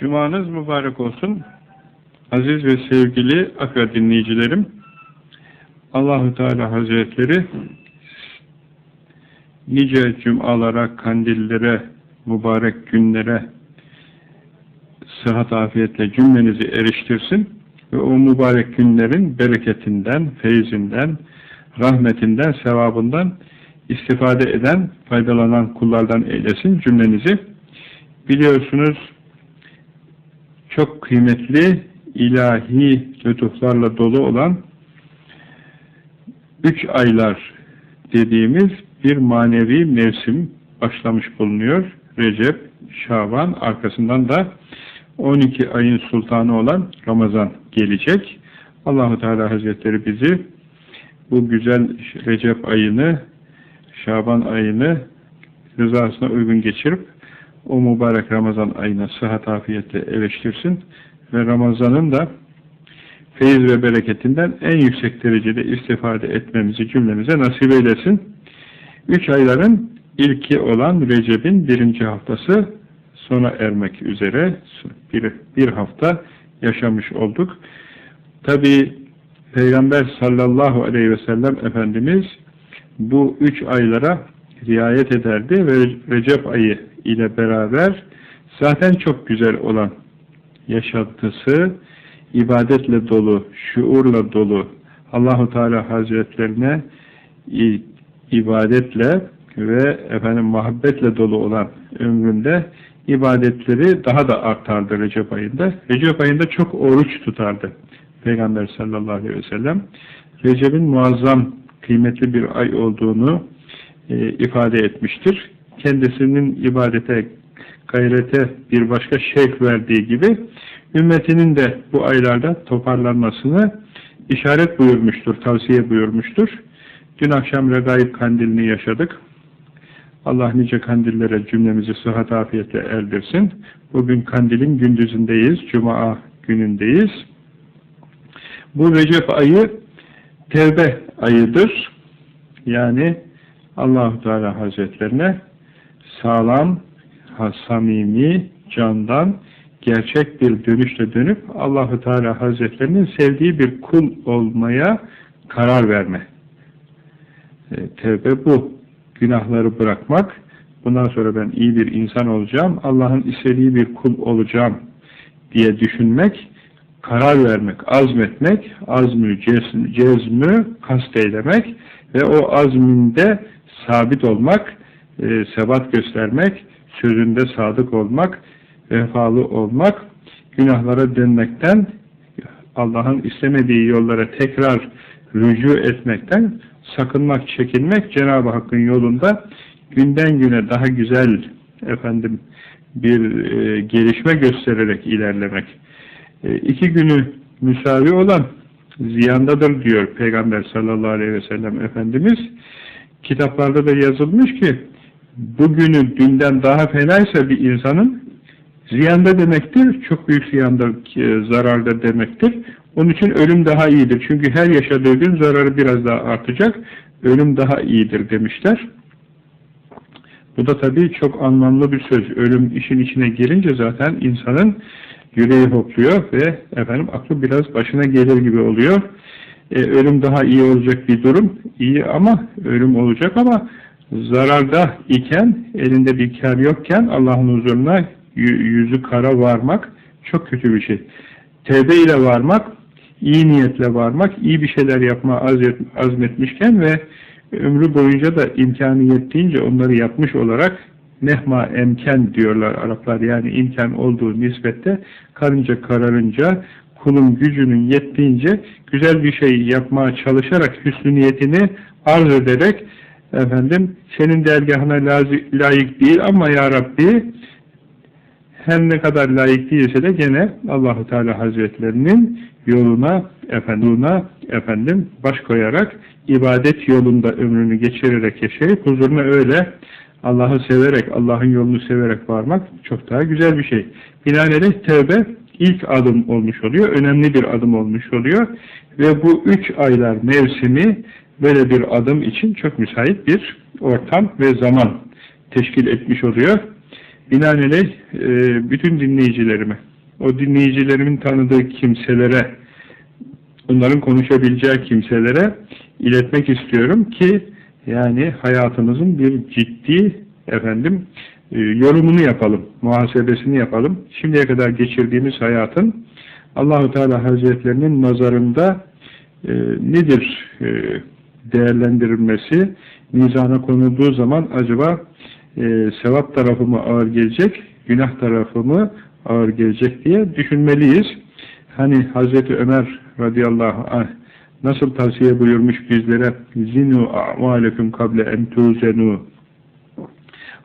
Cumanız mübarek olsun. Aziz ve sevgili akra dinleyicilerim. Allahu Teala Hazretleri nice cumalara, kandillere, mübarek günlere sıhhat afiyetle cümlenizi eriştirsin ve o mübarek günlerin bereketinden, feyzinden, rahmetinden, sevabından istifade eden, faydalanan kullardan eylesin cümlenizi. Biliyorsunuz çok kıymetli ilahi lütuflarla dolu olan üç aylar dediğimiz bir manevi mevsim başlamış bulunuyor. Recep, Şaban, arkasından da 12 ayın sultanı olan Ramazan gelecek. Allahu Teala Hazretleri bizi bu güzel Recep ayını, Şaban ayını rızasına uygun geçirip o mübarek Ramazan ayına sıhhat afiyetle eleştirsin ve Ramazan'ın da feyiz ve bereketinden en yüksek derecede istifade etmemizi cümlemize nasip eylesin. Üç ayların ilki olan Recep'in birinci haftası sona ermek üzere bir, bir hafta yaşamış olduk. Tabi Peygamber sallallahu aleyhi ve sellem Efendimiz bu üç aylara riayet ederdi ve Recep ayı ile beraber zaten çok güzel olan yaşantısı ibadetle dolu, şuurla dolu Allahu Teala Hazretlerine ibadetle ve efendim muhabbetle dolu olan ömründe ibadetleri daha da artardı Recep ayında. Recep ayında çok oruç tutardı Peygamber sallallahu aleyhi ve sellem. Recep'in muazzam kıymetli bir ay olduğunu e, ifade etmiştir. Kendisinin ibadete, gayrete bir başka şevk verdiği gibi ümmetinin de bu aylarda toparlanmasını işaret buyurmuştur, tavsiye buyurmuştur. Dün akşam Regaib kandilini yaşadık. Allah nice kandillere cümlemizi sıhhat afiyetle erdirsin. Bugün kandilin gündüzündeyiz, Cuma günündeyiz. Bu Recep ayı tevbe ayıdır. Yani Allahu Teala Hazretlerine sağlam, samimi, candan, gerçek bir dönüşle dönüp Allahu Teala Hazretlerinin sevdiği bir kul olmaya karar verme. E, tevbe bu. Günahları bırakmak, bundan sonra ben iyi bir insan olacağım, Allah'ın istediği bir kul olacağım diye düşünmek, karar vermek, azmetmek, azmü, cezmü, cezmü kasteylemek ve o azminde sabit olmak, e, sebat göstermek, sözünde sadık olmak, vefalı olmak, günahlara dönmekten, Allah'ın istemediği yollara tekrar rücu etmekten sakınmak, çekinmek Cenab-ı Hakk'ın yolunda günden güne daha güzel efendim bir e, gelişme göstererek ilerlemek. E, iki günü müsavi olan ziyandadır diyor Peygamber sallallahu aleyhi ve sellem Efendimiz. Kitaplarda da yazılmış ki bugünü dünden daha fenaysa bir insanın ziyanda demektir, çok büyük ziyanda, e, zararda demektir. Onun için ölüm daha iyidir. Çünkü her yaşadığı gün zararı biraz daha artacak. Ölüm daha iyidir demişler. Bu da tabii çok anlamlı bir söz. Ölüm işin içine girince zaten insanın yüreği hopluyor ve efendim aklı biraz başına gelir gibi oluyor. Ee, ölüm daha iyi olacak bir durum. İyi ama ölüm olacak ama zararda iken, elinde bir kar yokken Allah'ın huzuruna yüzü kara varmak çok kötü bir şey. Tevbe ile varmak, iyi niyetle varmak, iyi bir şeyler yapma azmetmişken ve ömrü boyunca da imkanı yettiğince onları yapmış olarak nehma emken diyorlar Araplar yani imkan olduğu nispette karınca kararınca kulun gücünün yettiğince güzel bir şey yapmaya çalışarak hüsnü niyetini arz ederek efendim senin dergahına layık değil ama ya Rabbi her ne kadar layık değilse de gene Allahu Teala Hazretlerinin yoluna efendim, efendim baş koyarak ibadet yolunda ömrünü geçirerek yaşayıp huzuruna öyle Allah'ı severek, Allah'ın yolunu severek varmak çok daha güzel bir şey. Binaenaleyh tevbe ilk adım olmuş oluyor, önemli bir adım olmuş oluyor ve bu üç aylar mevsimi böyle bir adım için çok müsait bir ortam ve zaman teşkil etmiş oluyor. binaenaleyh e, bütün dinleyicilerime, o dinleyicilerimin tanıdığı kimselere, onların konuşabileceği kimselere iletmek istiyorum ki yani hayatımızın bir ciddi efendim yorumunu yapalım, muhasebesini yapalım. Şimdiye kadar geçirdiğimiz hayatın Allahu Teala Hazretlerinin nazarında e, nedir e, değerlendirilmesi, mizana konulduğu zaman acaba e, sevap tarafı ağır gelecek, günah tarafı mı ağır gelecek diye düşünmeliyiz. Hani Hazreti Ömer radıyallahu anh nasıl tavsiye buyurmuş bizlere zinu a'malekum kable en tuzenu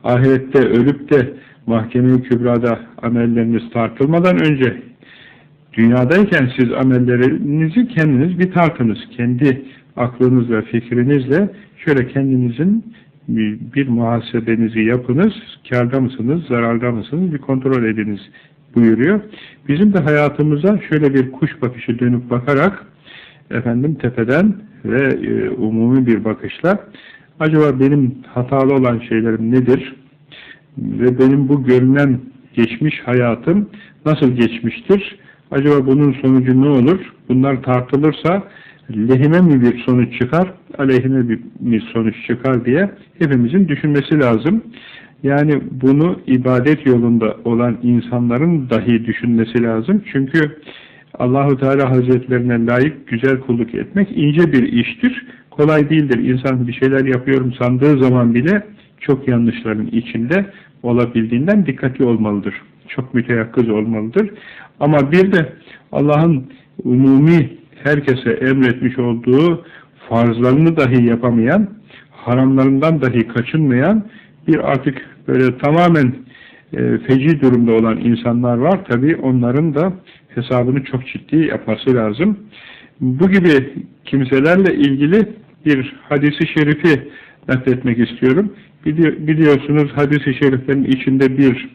ahirette ölüp de mahkeme-i kübrada amelleriniz tartılmadan önce dünyadayken siz amellerinizi kendiniz bir tartınız. Kendi aklınızla, fikrinizle şöyle kendinizin bir, muhasebenizi yapınız. Kârda mısınız, zararda mısınız bir kontrol ediniz buyuruyor. Bizim de hayatımıza şöyle bir kuş bakışı dönüp bakarak efendim tepeden ve e, umumi bir bakışla acaba benim hatalı olan şeylerim nedir? Ve benim bu görünen geçmiş hayatım nasıl geçmiştir? Acaba bunun sonucu ne olur? Bunlar tartılırsa lehime mi bir sonuç çıkar, aleyhime bir, sonuç çıkar diye hepimizin düşünmesi lazım. Yani bunu ibadet yolunda olan insanların dahi düşünmesi lazım. Çünkü Allahu Teala Hazretlerine layık güzel kulluk etmek ince bir iştir. Kolay değildir. İnsan bir şeyler yapıyorum sandığı zaman bile çok yanlışların içinde olabildiğinden dikkatli olmalıdır. Çok müteyakkız olmalıdır. Ama bir de Allah'ın umumi herkese emretmiş olduğu farzlarını dahi yapamayan, haramlarından dahi kaçınmayan bir artık böyle tamamen e, feci durumda olan insanlar var. Tabi onların da hesabını çok ciddi yapması lazım. Bu gibi kimselerle ilgili bir hadisi şerifi nakletmek istiyorum. Biliyorsunuz hadisi şeriflerin içinde bir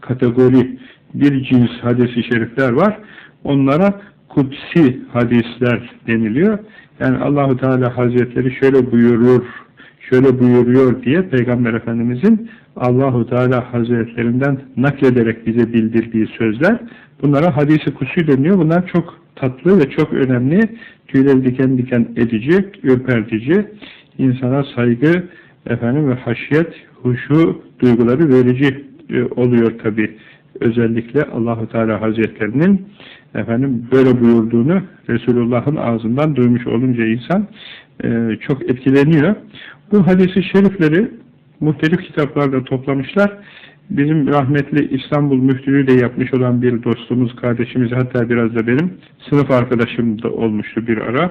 kategori, bir cins hadisi şerifler var. Onlara kutsi hadisler deniliyor. Yani Allahu Teala Hazretleri şöyle buyurur, şöyle buyuruyor diye Peygamber Efendimizin Allahu Teala Hazretlerinden naklederek bize bildirdiği sözler. Bunlara hadisi kutsi deniyor. Bunlar çok tatlı ve çok önemli, tüyleri diken diken edici, ürpertici, insana saygı, efendim ve haşyet, huşu duyguları verici e, oluyor tabi. Özellikle Allahu Teala Hazretlerinin efendim böyle buyurduğunu Resulullah'ın ağzından duymuş olunca insan e, çok etkileniyor. Bu hadisi şerifleri muhtelif kitaplarda toplamışlar. Bizim rahmetli İstanbul müftülüğü de yapmış olan bir dostumuz, kardeşimiz hatta biraz da benim sınıf arkadaşım da olmuştu bir ara.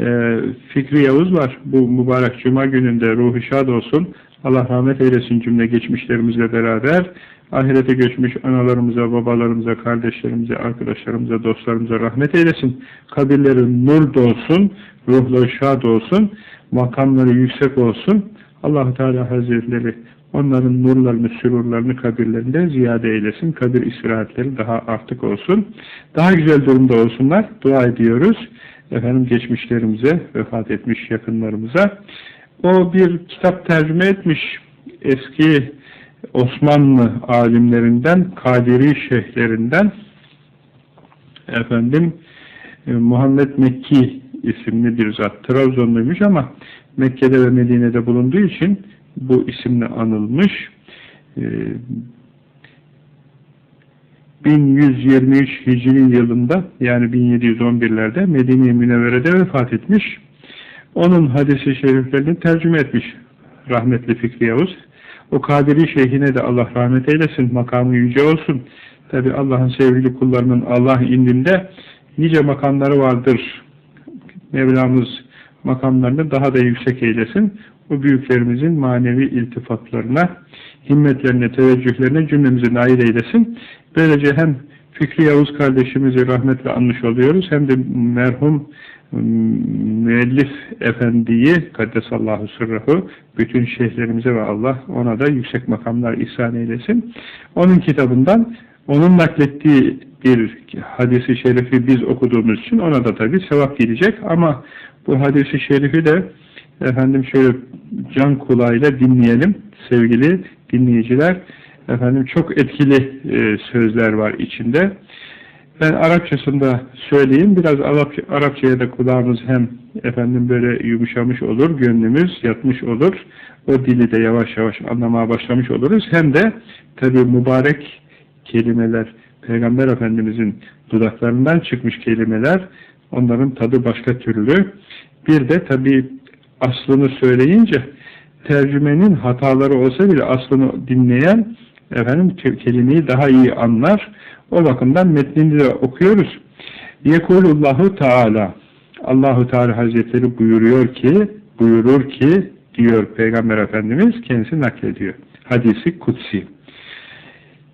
Ee, Fikri Yavuz var. Bu mübarek cuma gününde ruhu şad olsun. Allah rahmet eylesin cümle geçmişlerimizle beraber. Ahirete göçmüş analarımıza, babalarımıza, kardeşlerimize, arkadaşlarımıza, dostlarımıza rahmet eylesin. Kabirleri nur dolsun, ruhları şad olsun, makamları yüksek olsun. allah Teala Hazretleri onların nurlarını, sürurlarını kabirlerinde ziyade eylesin. Kabir istirahatleri daha artık olsun. Daha güzel durumda olsunlar. Dua ediyoruz. Efendim geçmişlerimize, vefat etmiş yakınlarımıza. O bir kitap tercüme etmiş. Eski Osmanlı alimlerinden, Kadiri şeyhlerinden efendim e, Muhammed Mekki isimli bir zat. Trabzonluymuş ama Mekke'de ve Medine'de bulunduğu için bu isimle anılmış. 1123 e, Hicri yılında yani 1711'lerde Medine-i Münevvere'de vefat etmiş. Onun hadisi şeriflerini tercüme etmiş rahmetli Fikri Yavuz. O Kadiri Şeyhine de Allah rahmet eylesin, makamı yüce olsun. Tabi Allah'ın sevgili kullarının Allah indinde nice makamları vardır. Mevlamız makamlarını daha da yüksek eylesin. O büyüklerimizin manevi iltifatlarına, himmetlerine, teveccühlerine cümlemizi nail eylesin. Böylece hem Fikri Yavuz kardeşimizi rahmetle anmış oluyoruz, hem de merhum müellif efendiyi kaddesallahu sırrahı bütün şeyhlerimize ve Allah ona da yüksek makamlar ihsan eylesin. Onun kitabından onun naklettiği bir hadisi şerifi biz okuduğumuz için ona da tabi sevap gelecek ama bu hadisi şerifi de efendim şöyle can kulağıyla dinleyelim sevgili dinleyiciler. Efendim çok etkili e, sözler var içinde. Ben Arapçasında söyleyeyim. Biraz Arapça, Arapçaya da kulağımız hem efendim böyle yumuşamış olur, gönlümüz yatmış olur. O dili de yavaş yavaş anlamaya başlamış oluruz. Hem de tabi mübarek kelimeler, Peygamber Efendimizin dudaklarından çıkmış kelimeler, onların tadı başka türlü. Bir de tabi aslını söyleyince tercümenin hataları olsa bile aslını dinleyen efendim kelimeyi daha iyi anlar. O bakımdan metnini de okuyoruz. Yekulullahu Teala Allahu Teala Hazretleri buyuruyor ki buyurur ki diyor Peygamber Efendimiz kendisi naklediyor. Hadisi kutsi.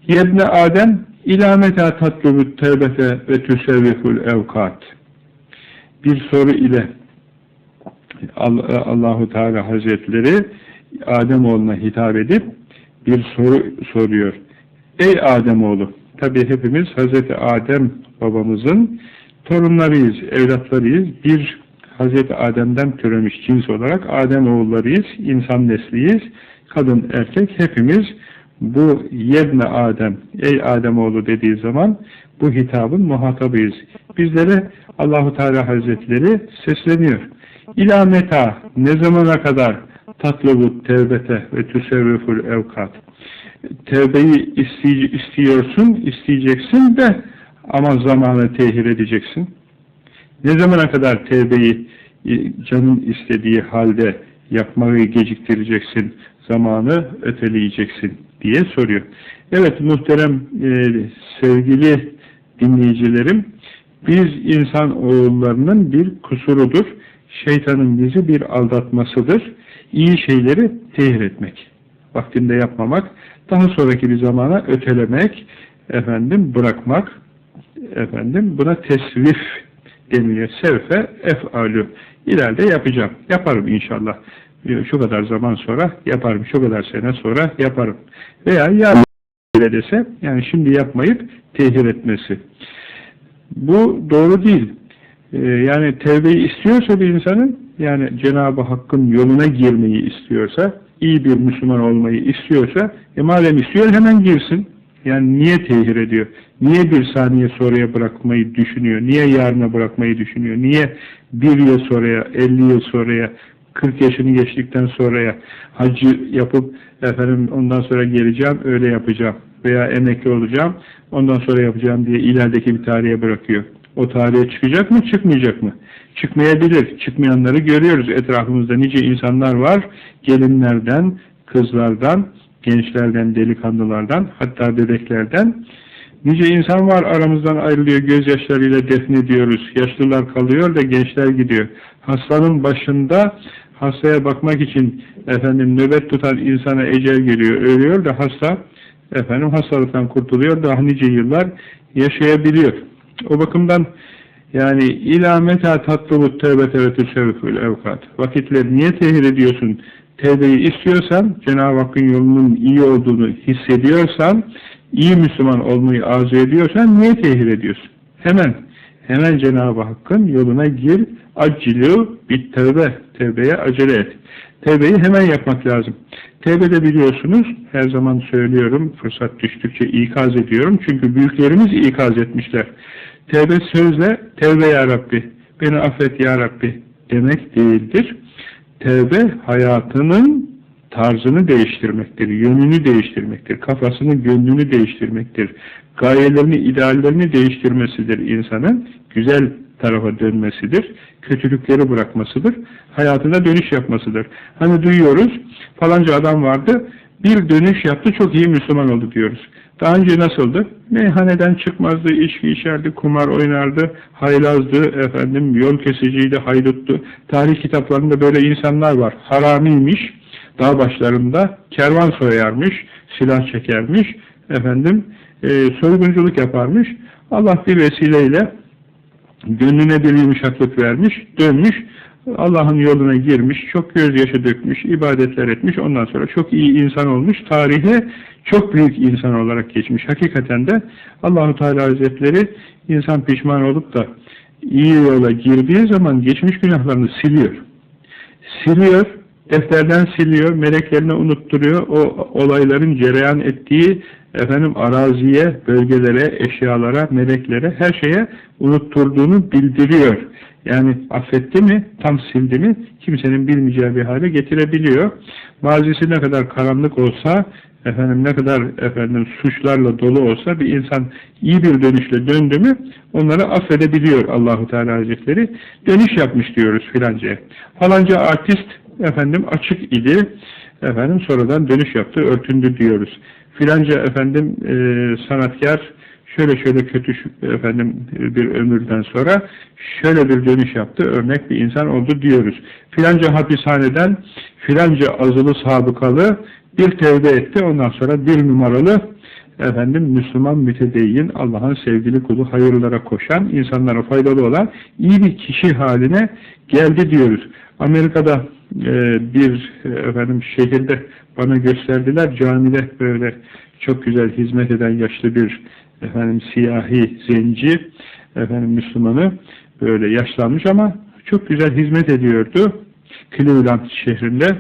Yebne Adem ilameta tatlubu tevbete ve tüsevviful evkat. Bir soru ile Allahu Teala Hazretleri Adem oğluna hitap edip bir soru soruyor. Ey Adem oğlu, tabi hepimiz Hazreti Adem babamızın torunlarıyız, evlatlarıyız. Bir Hazreti Adem'den türemiş cins olarak Adem oğullarıyız, insan nesliyiz. Kadın, erkek hepimiz bu yebne Adem, ey Adem oğlu dediği zaman bu hitabın muhatabıyız. Bizlere Allahu Teala Hazretleri sesleniyor. İlâ meta, ne zamana kadar tatlubu tevbete ve tüsevviful evkat. Tevbeyi istiyorsun, isteyeceksin de ama zamanı tehir edeceksin. Ne zamana kadar tevbeyi e, canın istediği halde yapmayı geciktireceksin, zamanı öteleyeceksin diye soruyor. Evet muhterem e, sevgili dinleyicilerim, biz insan oğullarının bir kusurudur. Şeytanın bizi bir aldatmasıdır. İyi şeyleri tehir etmek. Vaktinde yapmamak, daha sonraki bir zamana ötelemek, efendim bırakmak, efendim buna tesvif deniliyor. Sevfe ef'alü. İleride yapacağım. Yaparım inşallah. Şu kadar zaman sonra yaparım. Şu kadar sene sonra yaparım. Veya yarın dese yani şimdi yapmayıp tehir etmesi. Bu doğru değil. Ee, yani tevbeyi istiyorsa bir insanın yani Cenab-ı Hakk'ın yoluna girmeyi istiyorsa iyi bir Müslüman olmayı istiyorsa e madem istiyor hemen girsin. Yani niye tehir ediyor? Niye bir saniye sonraya bırakmayı düşünüyor? Niye yarına bırakmayı düşünüyor? Niye bir yıl sonraya, elli yıl sonraya, kırk yaşını geçtikten sonraya hacı yapıp efendim ondan sonra geleceğim, öyle yapacağım veya emekli olacağım, ondan sonra yapacağım diye ilerideki bir tarihe bırakıyor. O tarihe çıkacak mı, çıkmayacak mı? Çıkmayabilir. Çıkmayanları görüyoruz. Etrafımızda nice insanlar var. Gelinlerden, kızlardan, gençlerden, delikanlılardan, hatta bebeklerden nice insan var aramızdan ayrılıyor, gözyaşlarıyla defnediyoruz. Yaşlılar kalıyor da gençler gidiyor. Hastanın başında hastaya bakmak için efendim nöbet tutan insana ecel geliyor, ölüyor da hasta efendim hastalıktan kurtuluyor, daha nice yıllar yaşayabiliyor. O bakımdan yani ilameta tatlıbut tevbete ve tüsevfül evkat. Vakitleri niye tehir ediyorsun? Tevbeyi istiyorsan, Cenab-ı Hakk'ın yolunun iyi olduğunu hissediyorsan, iyi Müslüman olmayı arzu ediyorsan niye tehir ediyorsun? Hemen, hemen Cenab-ı Hakk'ın yoluna gir, acilü bit tevbe, tevbeye acele et. Tevbeyi hemen yapmak lazım. Tevbede biliyorsunuz, her zaman söylüyorum, fırsat düştükçe ikaz ediyorum. Çünkü büyüklerimiz ikaz etmişler. Tevbe sözle, tevbe ya Rabbi, beni affet ya Rabbi demek değildir. Tevbe hayatının tarzını değiştirmektir, yönünü değiştirmektir, kafasını, gönlünü değiştirmektir. Gayelerini, ideallerini değiştirmesidir insanın. Güzel tarafa dönmesidir. Kötülükleri bırakmasıdır. Hayatına dönüş yapmasıdır. Hani duyuyoruz, falanca adam vardı, bir dönüş yaptı, çok iyi Müslüman oldu diyoruz. Daha önce nasıldı? Meyhaneden çıkmazdı, içki içerdi, kumar oynardı, haylazdı, efendim yol kesiciydi, hayduttu. Tarih kitaplarında böyle insanlar var. Haramiymiş, dağ başlarında kervan soyarmış, silah çekermiş, efendim e, soygunculuk yaparmış. Allah bir vesileyle gönlüne bir yumuşaklık vermiş, dönmüş, Allah'ın yoluna girmiş, çok gözyaşı dökmüş, ibadetler etmiş, ondan sonra çok iyi insan olmuş, tarihe çok büyük insan olarak geçmiş. Hakikaten de Allahu Teala Hazretleri insan pişman olup da iyi yola girdiği zaman geçmiş günahlarını siliyor. Siliyor, defterden siliyor, meleklerine unutturuyor. O olayların cereyan ettiği efendim araziye, bölgelere, eşyalara, meleklere, her şeye unutturduğunu bildiriyor. Yani affetti mi, tam sildi mi kimsenin bilmeyeceği bir hale getirebiliyor. Mazisi ne kadar karanlık olsa, efendim ne kadar efendim suçlarla dolu olsa bir insan iyi bir dönüşle döndü mü onları affedebiliyor Allahu Teala Hazretleri. Dönüş yapmış diyoruz filancaya. Falanca artist efendim açık idi. Efendim sonradan dönüş yaptı, örtündü diyoruz. Filanca efendim e, sanatkar şöyle şöyle kötü efendim bir ömürden sonra şöyle bir dönüş yaptı, örnek bir insan oldu diyoruz. Filanca hapishaneden filanca azılı sabıkalı bir tevbe etti, ondan sonra bir numaralı efendim Müslüman mütedeyyin, Allah'ın sevgili kulu, hayırlara koşan, insanlara faydalı olan iyi bir kişi haline geldi diyoruz. Amerika'da bir e, efendim şehirde bana gösterdiler, camide böyle çok güzel hizmet eden yaşlı bir efendim siyahi zenci efendim Müslümanı böyle yaşlanmış ama çok güzel hizmet ediyordu Cleveland şehrinde.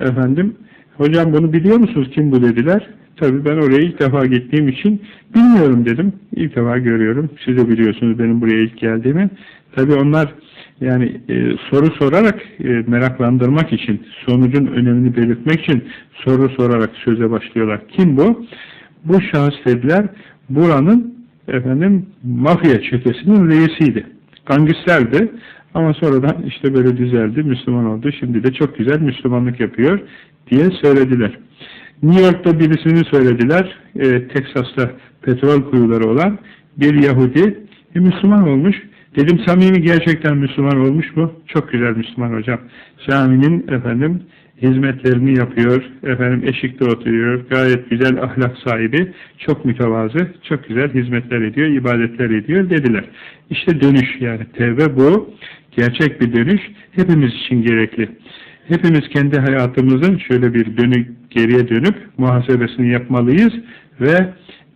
Efendim hocam bunu biliyor musunuz? Kim bu? dediler. Tabi ben oraya ilk defa gittiğim için bilmiyorum dedim. İlk defa görüyorum. Siz de biliyorsunuz benim buraya ilk geldiğimi. Tabi onlar yani e, soru sorarak e, meraklandırmak için sonucun önemini belirtmek için soru sorarak söze başlıyorlar kim bu bu şahıs dediler buranın efendim mafya çetesinin reisiydi. Gangsterdi ama sonradan işte böyle düzeldi, Müslüman oldu. Şimdi de çok güzel Müslümanlık yapıyor diye söylediler. New York'ta birisini söylediler. E, Teksas'ta petrol kuyuları olan bir Yahudi e, Müslüman olmuş. Dedim samimi gerçekten Müslüman olmuş mu? Çok güzel Müslüman hocam. Caminin efendim hizmetlerini yapıyor, efendim eşikte oturuyor, gayet güzel ahlak sahibi, çok mütevazı, çok güzel hizmetler ediyor, ibadetler ediyor dediler. İşte dönüş yani tevbe bu, gerçek bir dönüş hepimiz için gerekli. Hepimiz kendi hayatımızın şöyle bir dönük, geriye dönüp muhasebesini yapmalıyız ve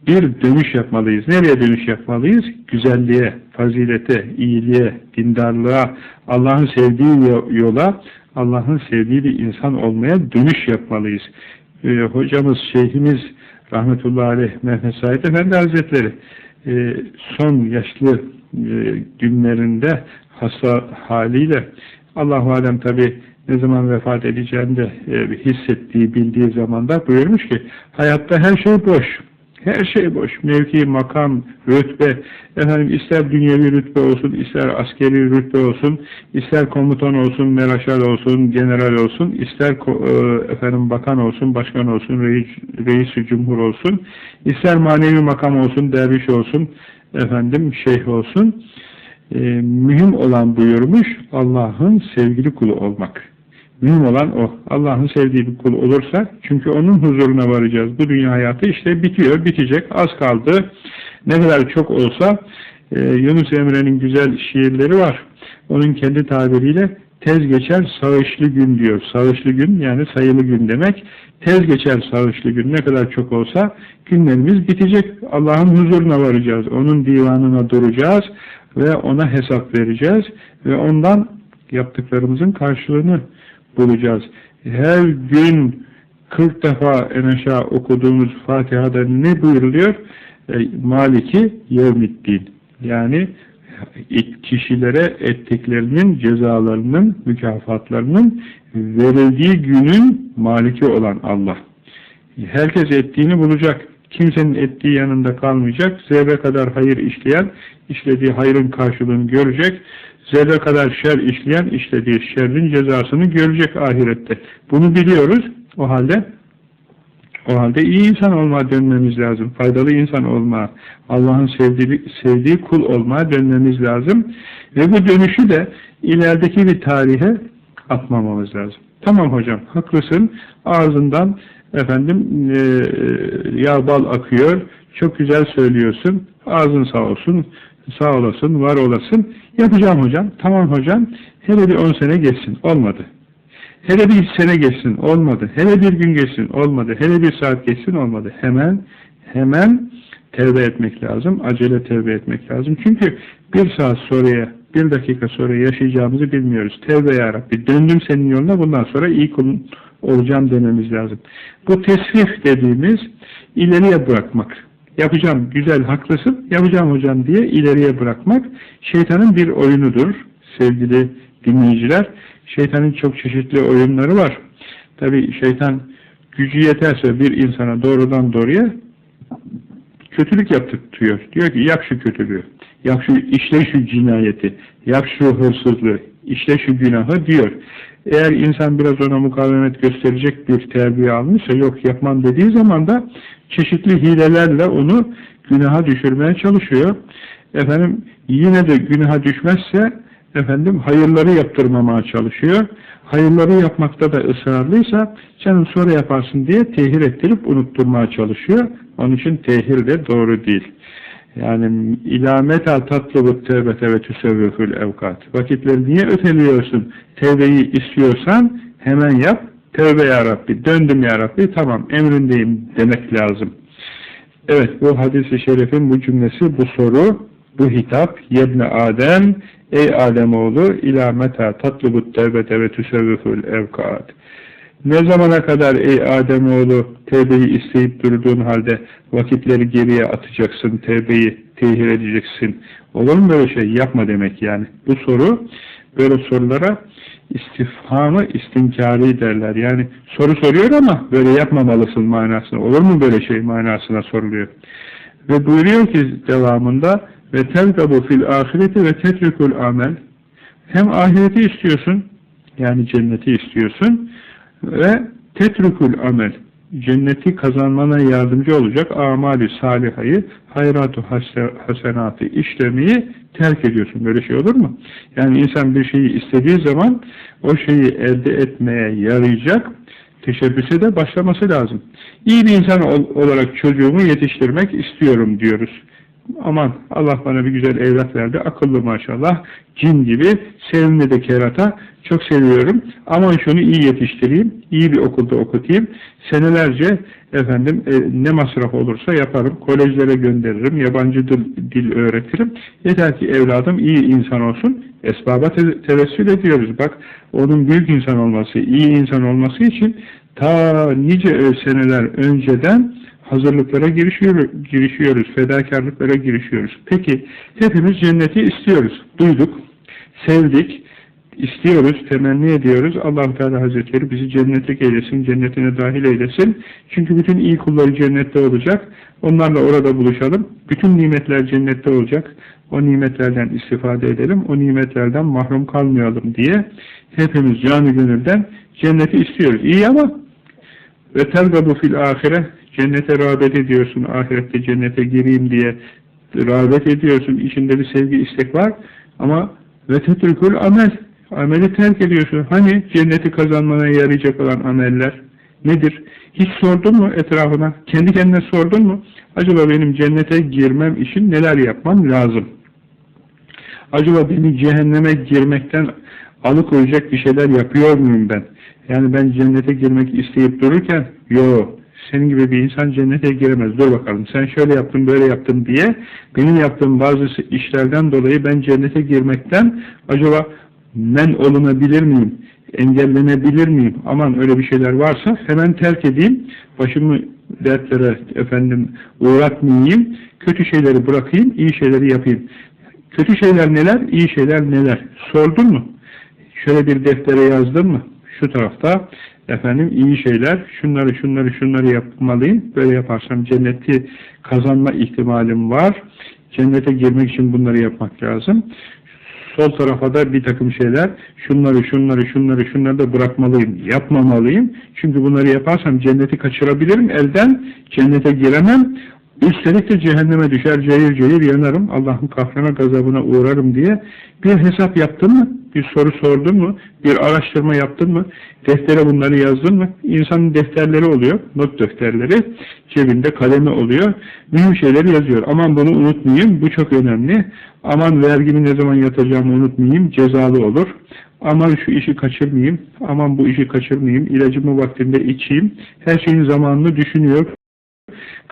bir dönüş yapmalıyız. Nereye dönüş yapmalıyız? Güzelliğe, fazilete, iyiliğe, dindarlığa, Allah'ın sevdiği yola, Allah'ın sevdiği bir insan olmaya dönüş yapmalıyız. Ee, hocamız, şeyhimiz rahmetullahi aleyh Mehmet Said Efendi Hazretleri e, son yaşlı e, günlerinde hasta haliyle Allah-u Alem tabi ne zaman vefat edeceğini de e, hissettiği, bildiği zamanda buyurmuş ki hayatta her şey boş. Her şey boş. Mevki, makam, rütbe, efendim ister dünyevi rütbe olsun, ister askeri rütbe olsun, ister komutan olsun, meraşal olsun, general olsun, ister e, efendim bakan olsun, başkan olsun, reis, reis cumhur olsun, ister manevi makam olsun, derviş olsun, efendim şeyh olsun. E, mühim olan buyurmuş Allah'ın sevgili kulu olmak. Mühim olan o. Allah'ın sevdiği bir kul olursa, çünkü onun huzuruna varacağız. Bu dünya hayatı işte bitiyor, bitecek, az kaldı. Ne kadar çok olsa, e, Yunus Emre'nin güzel şiirleri var. Onun kendi tabiriyle tez geçer sağışlı gün diyor. Sağışlı gün yani sayılı gün demek. Tez geçer sağışlı gün ne kadar çok olsa günlerimiz bitecek. Allah'ın huzuruna varacağız. Onun divanına duracağız ve ona hesap vereceğiz ve ondan yaptıklarımızın karşılığını bulacağız. Her gün 40 defa en aşağı okuduğumuz Fatiha'da ne buyuruluyor? E, Maliki yevmiddin. Yani kişilere ettiklerinin cezalarının, mükafatlarının verildiği günün maliki olan Allah. Herkes ettiğini bulacak. Kimsenin ettiği yanında kalmayacak. Zerre kadar hayır işleyen, işlediği hayrın karşılığını görecek zerre kadar şer işleyen işlediği şerrin cezasını görecek ahirette. Bunu biliyoruz. O halde o halde iyi insan olmaya dönmemiz lazım. Faydalı insan olma, Allah'ın sevdiği, sevdiği kul olmaya dönmemiz lazım. Ve bu dönüşü de ilerideki bir tarihe atmamamız lazım. Tamam hocam, haklısın. Ağzından efendim e, yağ bal akıyor. Çok güzel söylüyorsun. Ağzın sağ olsun. Sağ olasın, var olasın. Yapacağım hocam. Tamam hocam. Hele bir on sene geçsin. Olmadı. Hele bir sene geçsin. Olmadı. Hele bir gün geçsin. Olmadı. Hele bir saat geçsin. Olmadı. Hemen hemen tevbe etmek lazım. Acele tevbe etmek lazım. Çünkü bir saat sonraya bir dakika sonra yaşayacağımızı bilmiyoruz. Tevbe ya Rabbi döndüm senin yoluna bundan sonra iyi kulun olacağım dememiz lazım. Bu tesvif dediğimiz ileriye bırakmak. Yapacağım güzel haklısın yapacağım hocam diye ileriye bırakmak şeytanın bir oyunudur sevgili dinleyiciler. Şeytanın çok çeşitli oyunları var. Tabi şeytan gücü yeterse bir insana doğrudan doğruya kötülük yaptırtıyor. Diyor ki yap şu kötülüğü, yap şu, işle şu cinayeti, yap şu hırsızlığı, işle şu günahı diyor. Eğer insan biraz ona mukavemet gösterecek bir terbiye almışsa yok yapmam dediği zaman da çeşitli hilelerle onu günaha düşürmeye çalışıyor. Efendim yine de günaha düşmezse efendim hayırları yaptırmamaya çalışıyor. Hayırları yapmakta da ısrarlıysa canım sonra yaparsın diye tehir ettirip unutturmaya çalışıyor. Onun için tehir de doğru değil. Yani ilamet tatlıbı tevbete ve tüsevvüfül evkat. Vakitleri niye öteliyorsun? Tevbeyi istiyorsan hemen yap. Tevbe ya Rabbi, döndüm ya Rabbi, tamam emrindeyim demek lazım. Evet bu hadis-i şerifin bu cümlesi, bu soru, bu hitap, yebne Adem, ey Ademoğlu, ila meta tatlubut tevbete ve tüsevvüfül evkat. Ne zamana kadar ey Ademoğlu tevbeyi isteyip durduğun halde vakitleri geriye atacaksın, tevbeyi tehir edeceksin. Olur mu böyle şey? Yapma demek yani. Bu soru böyle sorulara istifhamı istinkari derler. Yani soru soruyor ama böyle yapmamalısın manasına. Olur mu böyle şey manasına soruluyor. Ve buyuruyor ki devamında ve tergabu fil ahireti ve tetrikul amel hem ahireti istiyorsun yani cenneti istiyorsun ve tetrikul amel cenneti kazanmana yardımcı olacak amali salihayı hayratu hasenatı işlemeyi terk ediyorsun. Böyle şey olur mu? Yani insan bir şeyi istediği zaman o şeyi elde etmeye yarayacak teşebbüse de başlaması lazım. İyi bir insan ol olarak çocuğumu yetiştirmek istiyorum diyoruz. Aman Allah bana bir güzel evlat verdi. Akıllı maşallah. Cin gibi sevimli de kerata. Çok seviyorum. Aman şunu iyi yetiştireyim. iyi bir okulda okutayım. Senelerce efendim e, ne masraf olursa yaparım. Kolejlere gönderirim. Yabancı dil, dil öğretirim. Yeter ki evladım iyi insan olsun. Esbaba te tevessül ediyoruz. Bak onun büyük insan olması, iyi insan olması için ta nice seneler önceden hazırlıklara girişiyoruz, girişiyoruz, fedakarlıklara girişiyoruz. Peki hepimiz cenneti istiyoruz, duyduk, sevdik, istiyoruz, temenni ediyoruz. allah Teala Hazretleri bizi cennetlik eylesin, cennetine dahil eylesin. Çünkü bütün iyi kulları cennette olacak. Onlarla orada buluşalım. Bütün nimetler cennette olacak. O nimetlerden istifade edelim. O nimetlerden mahrum kalmayalım diye hepimiz canı gönülden cenneti istiyoruz. İyi ama ve tergabu fil ahire cennete rağbet ediyorsun, ahirette cennete gireyim diye rağbet ediyorsun, içinde bir sevgi, istek var ama ve tetrikul amel, ameli terk ediyorsun. Hani cenneti kazanmana yarayacak olan ameller nedir? Hiç sordun mu etrafına? Kendi kendine sordun mu? Acaba benim cennete girmem için neler yapmam lazım? Acaba beni cehenneme girmekten alıkoyacak bir şeyler yapıyor muyum ben? Yani ben cennete girmek isteyip dururken, yok senin gibi bir insan cennete giremez. Dur bakalım sen şöyle yaptın böyle yaptın diye benim yaptığım bazı işlerden dolayı ben cennete girmekten acaba men olunabilir miyim? Engellenebilir miyim? Aman öyle bir şeyler varsa hemen terk edeyim. Başımı dertlere efendim uğratmayayım. Kötü şeyleri bırakayım, iyi şeyleri yapayım. Kötü şeyler neler, iyi şeyler neler? Sordun mu? Şöyle bir deftere yazdın mı? Şu tarafta efendim iyi şeyler, şunları şunları şunları yapmalıyım, böyle yaparsam cenneti kazanma ihtimalim var, cennete girmek için bunları yapmak lazım. Sol tarafa da bir takım şeyler, şunları şunları şunları şunları da bırakmalıyım, yapmamalıyım. Çünkü bunları yaparsam cenneti kaçırabilirim. Elden, cennete giremem, Üstelik de cehenneme düşer, cayır cayır yanarım, Allah'ın kahrına, gazabına uğrarım diye bir hesap yaptın mı? Bir soru sordun mu? Bir araştırma yaptın mı? Deftere bunları yazdın mı? İnsanın defterleri oluyor, not defterleri, cebinde kalemi oluyor, mühim şeyleri yazıyor. Aman bunu unutmayayım, bu çok önemli. Aman vergimi ne zaman yatacağımı unutmayayım, cezalı olur. Aman şu işi kaçırmayayım, aman bu işi kaçırmayayım, ilacımı vaktinde içeyim. Her şeyin zamanını düşünüyor,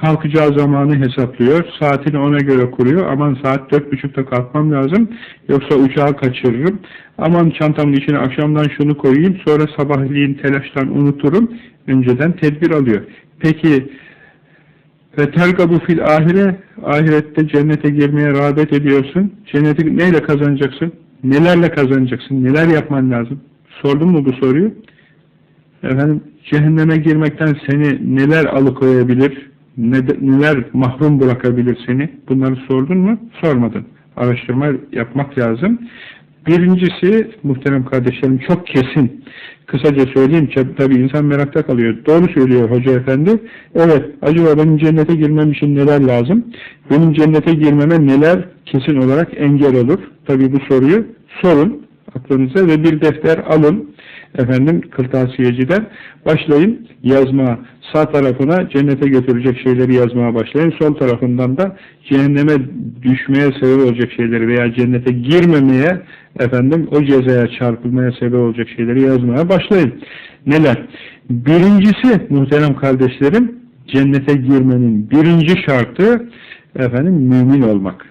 kalkacağı zamanı hesaplıyor, saatini ona göre kuruyor. Aman saat dört buçukta kalkmam lazım, yoksa uçağı kaçırırım. Aman çantamın içine akşamdan şunu koyayım, sonra sabahleyin telaştan unuturum. Önceden tedbir alıyor. Peki, ve tergabu fil ahire, ahirette cennete girmeye rağbet ediyorsun. Cenneti neyle kazanacaksın? Nelerle kazanacaksın? Neler yapman lazım? Sordun mu bu soruyu? Efendim, cehenneme girmekten seni neler alıkoyabilir? Neler mahrum bırakabilir seni? Bunları sordun mu? Sormadın. Araştırma yapmak lazım. Birincisi, muhterem kardeşlerim çok kesin. Kısaca söyleyeyim, tabi insan merakta kalıyor. Doğru söylüyor Hoca Efendi. Evet, acaba benim cennete girmem için neler lazım? Benim cennete girmeme neler kesin olarak engel olur? Tabi bu soruyu sorun aklınıza ve bir defter alın. Efendim kırtasiyeciden başlayın yazmaya. Sağ tarafına cennete götürecek şeyleri yazmaya başlayın. Sol tarafından da cehenneme düşmeye sebep olacak şeyleri veya cennete girmemeye efendim o cezaya çarpılmaya sebep olacak şeyleri yazmaya başlayın. Neler? Birincisi muhterem kardeşlerim cennete girmenin birinci şartı efendim mümin olmak.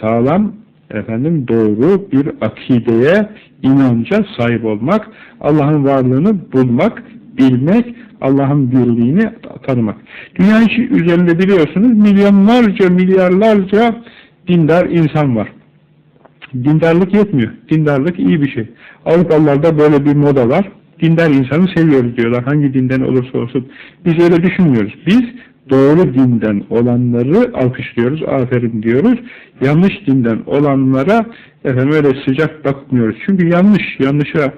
Sağlam efendim doğru bir akideye, inanca sahip olmak, Allah'ın varlığını bulmak, bilmek, Allah'ın birliğini tanımak. Dünya işi üzerinde biliyorsunuz milyonlarca, milyarlarca dindar insan var. Dindarlık yetmiyor. Dindarlık iyi bir şey. Avrupalılarda böyle bir moda var. Dindar insanı seviyoruz diyorlar. Hangi dinden olursa olsun. Biz öyle düşünmüyoruz. Biz doğru dinden olanları alkışlıyoruz, aferin diyoruz. Yanlış dinden olanlara efendim öyle sıcak bakmıyoruz. Çünkü yanlış, yanlışa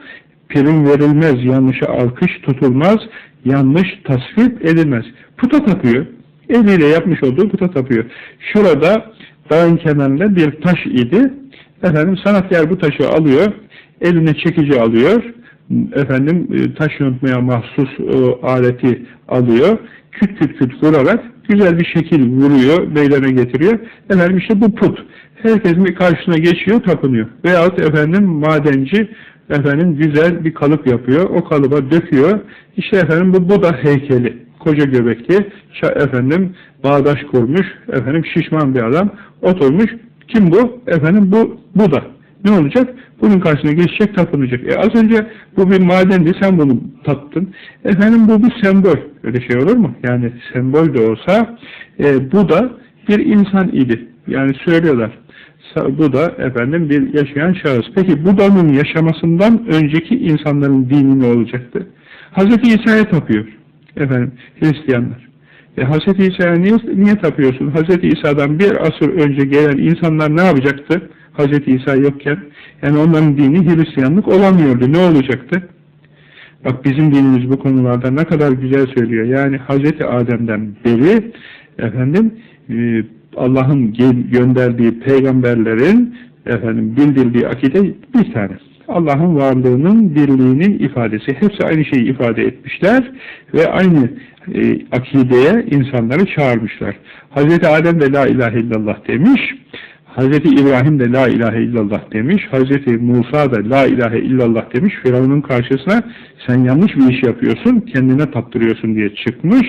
prim verilmez, yanlışa alkış tutulmaz, yanlış tasvip edilmez. Puta tapıyor. Eliyle yapmış olduğu puta tapıyor. Şurada dağın kenarında bir taş idi. Efendim sanatkar bu taşı alıyor, eline çekici alıyor, efendim e, taş yontmaya mahsus o aleti alıyor, küt küt küt vurarak güzel bir şekil vuruyor, meydana getiriyor. Efendim işte bu put. Herkesin bir karşısına geçiyor, tapınıyor. Veyahut efendim madenci efendim güzel bir kalıp yapıyor, o kalıba döküyor. İşte efendim bu Buda heykeli. Koca göbekli, efendim bağdaş kurmuş, efendim şişman bir adam oturmuş. Kim bu? Efendim bu Buda. Ne olacak? Bunun karşısına geçecek, tapınacak. E az önce bu bir madendi, sen bunu tattın. Efendim bu bir sembol. Öyle şey olur mu? Yani sembol de olsa e, bu da bir insan idi. Yani söylüyorlar. Bu da efendim bir yaşayan şahıs. Peki Buda'nın yaşamasından önceki insanların dini ne olacaktı? Hazreti İsa'ya tapıyor. Efendim Hristiyanlar. E, Hz. İsa'ya niye, niye tapıyorsun? Hz. İsa'dan bir asır önce gelen insanlar ne yapacaktı? Hz. İsa yokken. Yani onların dini Hristiyanlık olamıyordu. Ne olacaktı? Bak bizim dinimiz bu konularda ne kadar güzel söylüyor. Yani Hz. Adem'den beri efendim e, Allah'ın gönderdiği peygamberlerin efendim bildirdiği akide bir tane. Allah'ın varlığının birliğinin ifadesi. Hepsi aynı şeyi ifade etmişler ve aynı e, akideye insanları çağırmışlar. Hz. Adem de la ilahe illallah demiş. Hz. İbrahim de la ilahe illallah demiş. Hz. Musa da la ilahe illallah demiş. Firavun'un karşısına sen yanlış bir iş yapıyorsun, kendine tattırıyorsun diye çıkmış.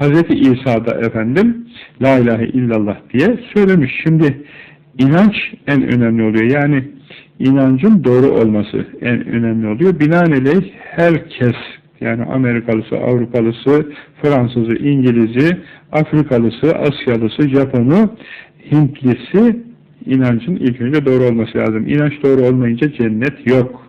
Hz. İsa da efendim la ilahe illallah diye söylemiş. Şimdi inanç en önemli oluyor. Yani inancın doğru olması en önemli oluyor. Binaenaleyh herkes yani Amerikalısı, Avrupalısı, Fransızı, İngilizi, Afrikalısı, Asyalısı, Japonu, Hintlisi inancın ilk önce doğru olması lazım. İnanç doğru olmayınca cennet yok.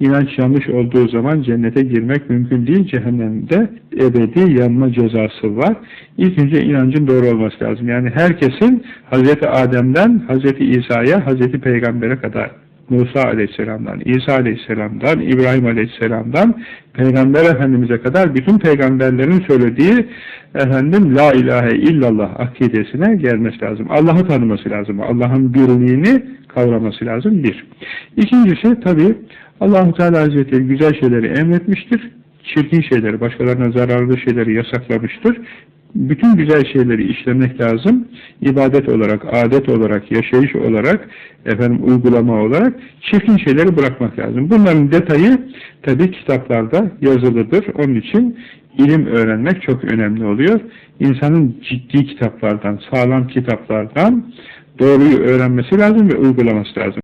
İnanç yanlış olduğu zaman cennete girmek mümkün değil. Cehennemde ebedi yanma cezası var. İlk önce inancın doğru olması lazım. Yani herkesin Hz. Adem'den Hz. İsa'ya, Hz. Peygamber'e kadar Musa aleyhisselamdan, İsa aleyhisselamdan, İbrahim aleyhisselamdan Peygamber Efendimiz'e kadar bütün peygamberlerin söylediği efendim La ilahe illallah akidesine gelmesi lazım. Allah'ı tanıması lazım. Allah'ın birliğini kavraması lazım. Bir. İkincisi tabi Allah-u Teala Hazretleri güzel şeyleri emretmiştir. Çirkin şeyleri, başkalarına zararlı şeyleri yasaklamıştır. Bütün güzel şeyleri işlemek lazım. İbadet olarak, adet olarak, yaşayış olarak, efendim uygulama olarak çirkin şeyleri bırakmak lazım. Bunların detayı tabi kitaplarda yazılıdır. Onun için ilim öğrenmek çok önemli oluyor. İnsanın ciddi kitaplardan, sağlam kitaplardan doğruyu öğrenmesi lazım ve uygulaması lazım.